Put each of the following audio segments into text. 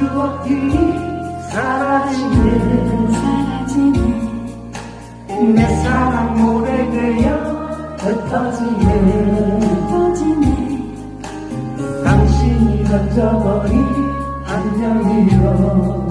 추억들이 사라지네. 사라지네 내 사랑 오래되어 흩어지네. 흩어지네. 당신이 던져버린 안녕이여.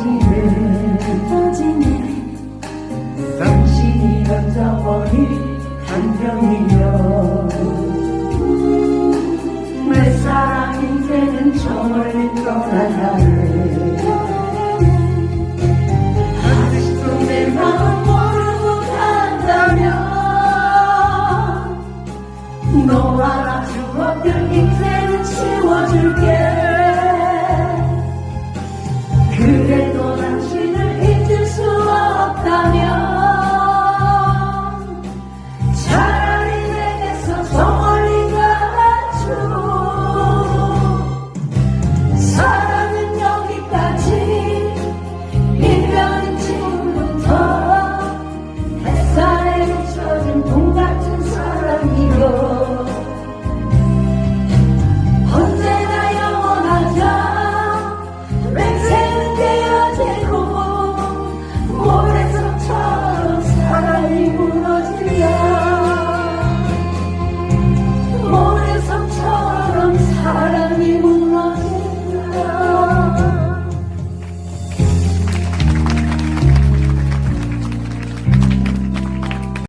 지금, 당신이 던져버린 한병이여. 내 사랑 이제는 정말 떠나가네